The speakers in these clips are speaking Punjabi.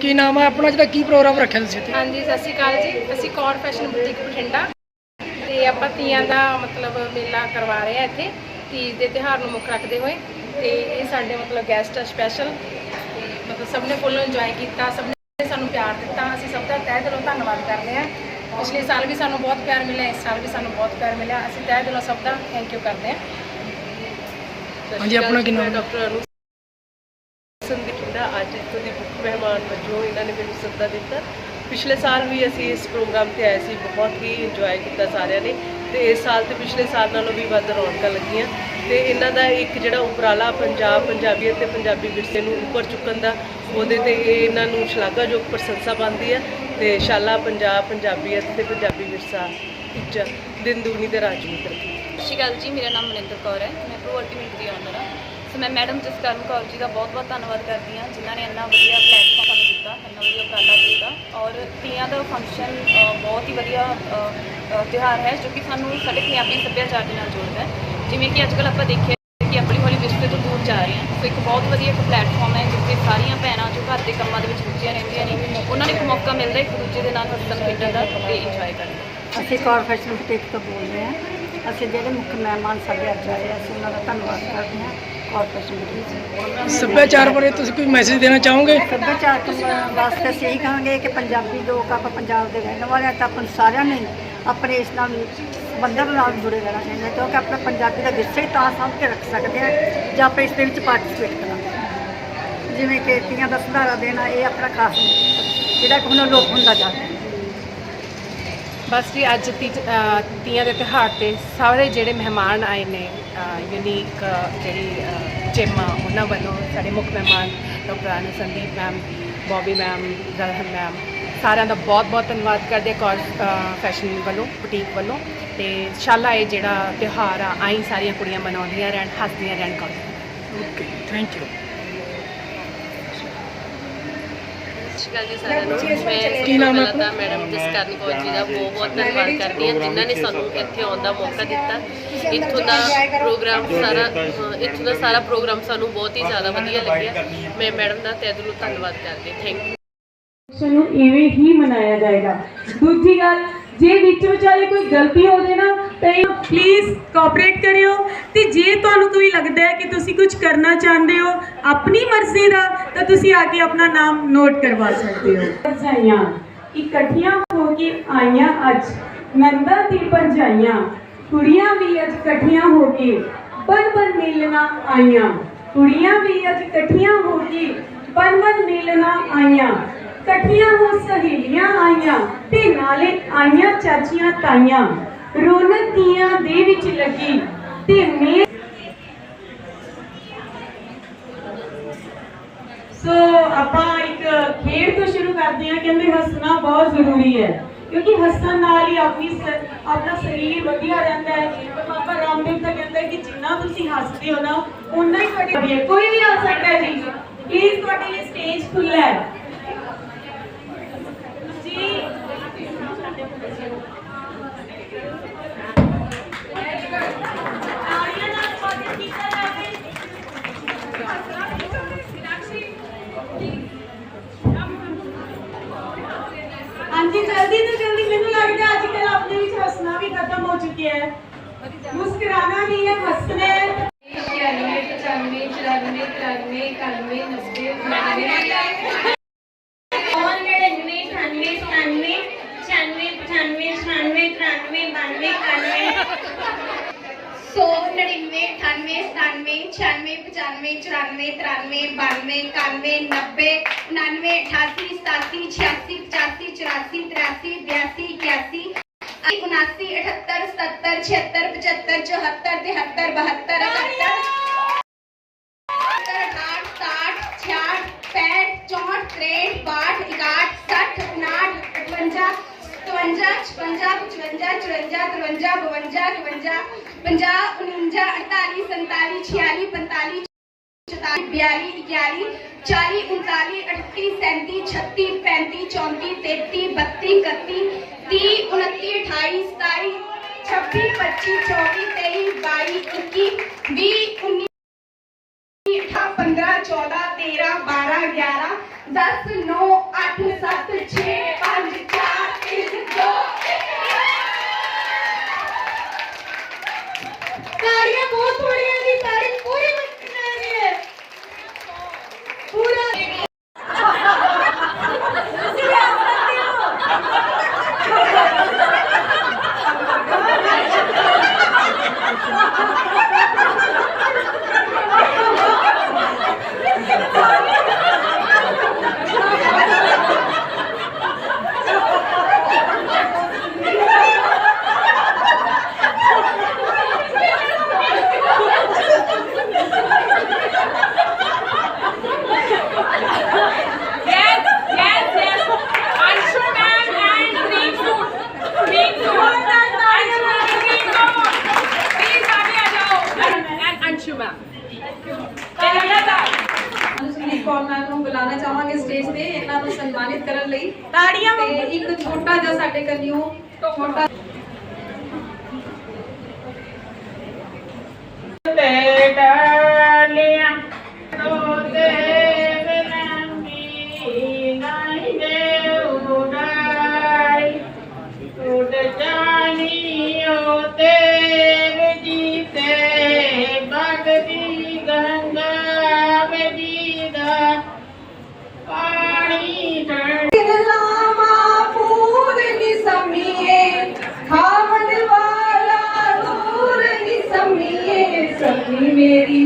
ਕੀ ਨਾਮ ਹੈ ਆਪਣਾ ਜਿਹੜਾ ਕੀ ਪ੍ਰੋਗਰਾਮ ਰੱਖਿਆ ਤੁਸੀਂ ਇੱਥੇ? ਹਾਂਜੀ ਸਤਿ ਸ਼੍ਰੀ ਅਕਾਲ ਜੀ। ਅਸੀਂ ਕੌਰ ਫੈਸ਼ਨ ਬੁਟੀਕ ਬਠਿੰਡਾ। ਤੇ ਆਪਾਂ ਤੀਆਂ ਦਾ ਮਤਲਬ ਮੇਲਾ ਕਰਵਾ ਰਹੇ ਆ ਇੱਥੇ। ਤੀਜ ਦੇ ਤਿਉਹਾਰ ਨੂੰ ਮੁੱਖ ਰੱਖਦੇ ਹੋਏ। ਤੇ ਇਹ ਸਾਡੇ ਮਤਲਬ ਗੈਸਟ ਆ ਸਪੈਸ਼ਲ ਤੇ ਮਤਲਬ ਸਭ ਨੇ ਫੁੱਲ ਇੰਜੋਏ ਕੀਤਾ ਸਭ ਨੇ ਸਾਨੂੰ ਪਿਆਰ ਦਿੱਤਾ। ਅਸੀਂ ਸਭ ਦਾ ਤਹਿ ਦਿਲੋਂ ਧੰਨਵਾਦ ਕਰਦੇ ਹਾਂ। ਪਿਛਲੇ ਸਾਲ ਵੀ ਸਾਨੂੰ ਬਹੁਤ ਪਿਆਰ ਮਿਲਿਆ ਇਸ ਸਾਲ ਵੀ ਸਾਨੂੰ ਬਹੁਤ ਪਿਆਰ ਮਿਲਿਆ। ਅਸੀਂ ਤਹਿ ਦਿਲੋਂ ਸਭ ਦਾ ਥੈਂਕ ਯੂ ਕਰਦੇ ਹਾਂ। ਹਾਂਜੀ, ਆਪਣਾ ਕੀ ਨਾਮ? ਡਾਕਟਰ ਅਨੂ ਸੰਦੀਪਿੰਦਾ ਅੱਜ ਇੱਥੋਂ ਦੀ ਮੁੱਖ ਮਹਿਮਾਨ ਵਜੋਂ ਇਹਨਾਂ ਨੇ ਮੈਨੂੰ ਸੱਦਾ ਦਿੱਤਾ। ਪਿਛਲੇ ਸਾਲ ਵੀ ਅਸੀਂ ਇਸ ਪ੍ਰੋਗਰਾਮ ਤੇ ਆਏ ਸੀ, ਬਹੁਤ ਹੀ ਇੰਜੋਏ ਕੀਤਾ ਸਾਰਿਆਂ ਨੇ ਤੇ ਇਸ ਸਾਲ ਤੇ ਪਿਛਲੇ ਸਾਲ ਨਾਲੋਂ ਵੀ ਵੱਧ ਰੌਣਕਾਂ ਲੱਗੀਆਂ। ਤੇ ਇਹਨਾਂ ਦਾ ਇੱਕ ਜਿਹੜਾ ਉਪਰਾਲਾ ਪੰਜਾਬ ਪੰਜਾਬੀਅਤ ਤੇ ਪੰਜਾਬੀ ਵਿਰਸੇ ਨੂੰ ਉੱਪਰ ਚੁੱਕਣ ਦਾ, ਉਹਦੇ ਤੇ ਇਹਨਾਂ ਨੂੰ ਸ਼ਲਾਘਾਯੋਗ ਪ੍ਰਸ਼ੰਸਾ ਬਣਦੀ ਹੈ ਤੇ ਸ਼ਾਲਾ ਪੰਜਾਬ ਪੰਜਾਬੀਅਤ ਤੇ ਪੰਜਾਬੀ ਵਿਰਸਾ ਉੱਚਾ ਦਿਨ ਦੂਨੀ ਤੇ ਰਾਤ ਚੌਗੁਣੀ ਤਰੱਕੀ ਸਤਿ ਸ਼੍ਰੀ ਅਕਾਲ ਜੀ, ਮੇਰਾ ਨਾਮ ਮਨਿੰਦਰ ਕੌਰ ਹੈ। ਮੈਂ ਪ੍ਰੋ ਅਲਟੀਮੇਟ ਦੀ ਓਨਰ ਹਾਂ। ਸੋ ਮੈਂ ਮੈਡਮ ਜਸਕਰਨ ਕੌਰ ਜੀ ਦਾ ਬਹੁਤ ਬਹੁਤ ਧੰਨਵਾਦ ਕਰਦੀ ਹਾਂ, ਜਿਨ੍ਹਾਂ ਨੇ ਇੰਨਾ ਵਧੀਆ ਪਲੇਟਫਾਰਮ ਸਾਨੂੰ ਦਿੱਤਾ, ਇੰਨਾ ਵਧੀਆ ਉਪਰਾਲਾ ਕੀਤਾ ਔਰ ਤੀਆਂ ਦਾ ਫੰਕਸ਼ਨ ਬਹੁਤ ਹੀ ਵਧੀਆ ਤਿਉਹਾਰ ਹੈ ਜੋ ਕਿ ਸਾਨੂੰ ਸਾਡੇ ਪੰਜਾਬੀ ਸੱਭਿਆਚਾਰ ਦੇ ਨਾਲ ਜੋੜਦਾ ਹੈ। ਜਿਵੇਂ ਕਿ ਅੱਜਕੱਲ੍ਹ ਆਪਾਂ ਦੇਖਿਆ ਕਿ ਆਪਣੀ ਹੌਲੀ ਵਿਰਸੇ ਤੋਂ ਦੂਰ ਜਾ ਰਹੇ ਹਾਂ। ਸੋ ਇੱਕ ਬਹੁਤ ਵਧੀਆ ਇੱਕ ਪਲੇਟਫਾਰਮ ਹੈ ਜਿੱਥੇ ਸਾਰੀਆਂ ਭੈਣਾਂ ਜੋ ਘਰ ਦੇ ਕੰਮਾਂ ਦੇ ਵਿੱਚ ਰੁੱਝੀਆਂ ਰਹਿੰਦੀਆਂ ਨੇ, ਉਹਨਾਂ ਨੂੰ ਇੱਕ ਮੌਕਾ ਮਿਲਦਾ ਇੱਕ ਦੂਜੇ ਦੇ ਨਾਲ ਹੱਸਣ ਖੇਡਣ ਦਾ ਤੇ ਇੰਜੋਏ ਕਰਨ ਦਾ। ਅਸੀਂ ਕਾਰਪੋਰੇਸ਼ਨ ਬੁਟੀਕ ਤੋਂ ਬੋਲ ਰਹੇ ਹਾਂ। ਅਸੀਂ ਜਿਹੜੇ ਮੁੱਖ ਮਹਿਮਾਨ ਸਾਡੇ ਅੱਜ ਆਏ ਅਸੀਂ ਉਹਨਾਂ ਦਾ ਧੰਨਵਾਦ ਕਰਦੇ ਹਾਂ। ਕਾਰਪੋਰੇਸ਼ਨ ਸੱਭਿਆਚਾਰ ਬਾਰੇ ਤੁਸੀਂ ਕੋਈ ਮੈਸੇਜ ਦੇਣਾ ਚਾਹੋਗੇ? ਸੱਭਿਆਚਾਰ ਕ- ਵਾਸਤੇ ਅਸੀਂ ਇਹੀ ਕਹਾਂਗੇ ਕਿ ਪੰਜਾਬੀ ਲੋਕ ਆਪਾਂ ਪੰਜਾਬ ਦੇ ਰਹਿਣ ਵਾਲੇ ਤਾਂ ਆਪਾਂ ਨੂੰ ਸਾਰਿਆਂ ਨੇ ਆਪਣੇ ਇਸ ਨਾਲ ਬੰਧਨ ਨਾਲ ਜੁੜੇ ਰਹਿਣਾ ਚਾਹੀਦਾ ਕਿਉਂਕਿ ਆਪਣਾ ਪੰਜਾਬੀ ਦਾ ਵਿਰਸਾ ਹੀ ਤਾਂ ਸਾਂਭ ਕੇ ਰੱਖ ਸਕਦੇ ਹਾਂ ਜੇ ਆਪਾਂ ਇਸ ਦੇ ਵਿੱਚ ਪਾਰਟਿਸਿਪੇਟ ਕਰਾਂਗੇ। ਜਿਵੇਂ ਕਿ ਤੀਆਂ ਦਾ ਸੁਧਾਰਾ ਦੇਣਾ ਇਹ ਆਪਣਾ ਖਾਸ ਜਿਹੜਾ ਕਿ ਹੁਣ ਲੋਪ ਹੁੰਦਾ ਜਾ ਬਸ ਜੀ ਅੱਜ ਤੀ- ਤੀਆਂ ਦੇ ਤਿਉਹਾਰ ਤੇ ਸਾਰੇ ਜਿਹੜੇ ਮਹਿਮਾਨ ਆਏ ਨੇ ਯੂਨੀਕ ਜਿਹੜੀ ਅ, ਚੇਮਾ ਉਹਨਾਂ ਵੱਲੋਂ ਸਾਡੇ ਮੁੱਖ ਮਹਿਮਾਨ doctor Anu Sandeep ma'am Bobby ma'am ਜ਼ਲਹਮ ma'am ਸਾਰਿਆਂ ਦਾ ਬਹੁਤ ਬਹੁਤ ਧੰਨਵਾਦ ਕਰਦੇ ਕੌਰ ਫੈਸ਼ਨ ਵੱਲੋਂ ਬੁਟੀਕ ਵੱਲੋਂ। ਤੇ ਸ਼ਾਲਾ ਇਹ ਜਿਹੜਾ ਤਿਉਹਾਰ ਆ ਆਈ ਸਾਰੀਆਂ ਕੁੜੀਆਂ ਮਨਾਉਂਦੀਆਂ ਰਹਿਣ ਹੱਸਦੀਆਂ ਰਹਿਣ ਕਰ ਓਕੇ ਥੈਂਕ ਯੂ ਸਤਿ ਸ਼੍ਰੀ ਅਕਾਲ ਜੀ ਸਾਰਿਆਂ ਨੂੰ। ਮੈਂ ਕੀ ਨਾਮ ਹੈ ਮੈਡਮ ਜਸਕਰਨ ਕੌਰ ਜੀ ਦਾ ਬਹੁਤ ਬਹੁਤ ਧੰਨਵਾਦ ਕਰਦੀ ਹਾਂ ਜਿਨ੍ਹਾਂ ਨੇ ਸਾਨੂੰ ਇੱਥੇ ਆਉਣ ਦਾ ਮੌਕਾ ਦਿੱਤਾ। ਇੱਥੋਂ ਦਾ ਪ੍ਰੋਗਰਾਮ ਸਾਰਾ ਇੱਥੋਂ ਦਾ ਸਾਰਾ ਪ੍ਰੋਗਰਾਮ ਸਾਨੂੰ ਬਹੁਤ ਹੀ ਜ਼ਿਆਦਾ ਵਧੀਆ ਲੱਗਿਆ। ਮੈਂ ਮੈਡਮ ਦਾ ਤਹਿ ਦਿਲੋਂ ਧੰਨਵਾਦ ਕਰਦੀ ਥੈਂਕ ਯੂ ਫੰਕਸ਼ਨ ਨੂੰ ਇਵੇਂ ਹੀ ਮਨਾਇਆ ਜਾਏਗਾ। ਦੂਜੀ ਗੱਲ ਜੇ ਵਿੱਚ ਵਿਚਾਲੇ ਕੋਈ ਗਲਤੀ ਹੋ ਜੇ ਨਾ ਤਾਂ ਪਲੀਜ਼ ਕੋਆਪਰੇਟ ਕਰਿਓ। ਤੇ ਜੇ ਤੁਹਾਨੂੰ ਕੋਈ ਲੱਗਦਾ ਹੈ ਕਿ ਤੁਸੀਂ ਕੁਝ ਕਰਨਾ ਚਾਹੁੰਦੇ ਹੋ ਆਪਣੀ ਮਰਜ਼ੀ ਦਾ ਤਾਂ ਤੁਸੀਂ ਆ ਕੇ ਆਪਣਾ ਨਾਮ ਨੋਟ ਕਰਵਾ ਸਕਦੇ ਹੋ। ਭਰਜਾਈਆਂ ਇਕੱਠੀਆਂ ਹੋ ਕੇ ਆਈਆਂ ਅੱਜ। ਨੰਦਾ ਦੀ ਭਰਜਾਈਆਂ ਕੁੜੀਆਂ ਵੀ ਅੱਜ ਇਕੱਠੀਆਂ ਹੋ ਕੇ ਬਨ ਬਨ ਮਿਲਣਾ ਆਈਆਂ। ਕੁੜੀਆਂ ਵੀ ਅੱਜ ਇਕੱਠੀਆਂ ਹੋ ਕੇ ਬਨ ਬਨ ਮਿਲਣਾ ਆਈਆਂ। ਇਕੱਠੀਆਂ ਹੋ ਸਹੇਲੀਆਂ ਆਈਆਂ, ਤੇ ਨਾਲੇ ਆਈਆਂ ਚਾਚੀਆਂ ਤਾਈਆਂ। ਰੌਣਕ ਤੀਆਂ ਦੇ ਵਿੱਚ ਲੱਗੀ, ਤੇ ਮੇ ਸੋ ਆਪਾਂ ਇੱਕ ਖੇਡ ਤੋਂ ਸ਼ੁਰੂ ਕਰਦੇ ਹਾਂ, ਕਹਿੰਦੇ ਹੱਸਣਾ ਬਹੁਤ ਜ਼ਰੂਰੀ ਹੈ। ਕਿਉਂਕਿ ਹੱਸਣ ਨਾਲ ਹੀ ਆਪਣੀ ਆਪਣਾ ਸਰੀਰ ਵਧੀਆ ਰਹਿੰਦਾ ਹੈ। ਬਾਬਾ ਰਾਮਦੇਵ ਤਾਂ ਕਹਿੰਦਾ ਹੈ ਕਿ ਜਿੰਨਾ ਤੁਸੀਂ ਹੱਸਦੇ ਹੋ ਨਾ ਉਨਾ ਹੀ ਤੁਹਾਡੇ ਕੋਈ ਵੀ ਆ ਸਕਦਾ ਜੀ। ਪਲੀਜ਼ ਤੁਹਾਡੇ ਲਈ ਸਟੇਜ ਖੁੱਲਾ ਹੈ। किया है। मुस्कुराना भी है, हंसना। छियानवे पचानवे चौरानवे, तिरानवे, बानवे इक्यानवे सौ नड़िनवे छियानवे चौरानवे तिरानवे नब्बे उनानवे अठासी, सतासी, छियासी, पचासी, चौरासी तिरासी बयासी, इक्यासी उनासी, अठहत्तर, सत्तर, छिहत्तर, पचहत्तर, चौहत्तर, तिहत्तर, बहत्तर इकहत्तर अठाठ साठ, छियाठ, पैंठ, चौंठ, तिरठ, बाठ इकाठ सठ, उनाठ अठवंजा सतवंजा छपंजा पचवंजा चुरंजा तिरवंजा, बवंजा इवंजा पंजा उनवंजा अड़ताली सैतालीस छियाली पैंतालीस, चौतालीस, बयालीस, इक्यालीस, चालीस उनतालीस अड़तीस, सैंतीस, छत्तीस पैंती चौंती तेती बत्ती इकतीस 10 9 ਸੁਨੀਲ ਕੌਰ ਮੈਮ ਨੂੰ ਬੁਲਾਉਣਾ ਚਾਹਾਂਗੇ ਸਟੇਜ ਤੇ ਇਹਨਾਂ ਨੂੰ ਸਨਮਾਨਿਤ ਕਰਨ ਲਈ। ਤਾੜੀਆਂ ਤੇ ਇੱਕ ਛੋਟਾ ਜਿਹਾ ਸਾਡੇ ਕੰਨਿਓ ਛੋਟਾ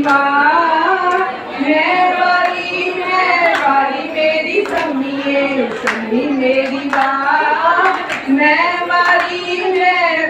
ਮਾਂ ਮੈਂ ਵਾਲੀ ਮੈਂ ਵਾਲੀ ਮੇਰੀ ਸਮੀਏ ਸਮੀ ਮੇਰੀ ਮਾਂ ਮੈਂ ਵਾਲੀ ਮੈਂ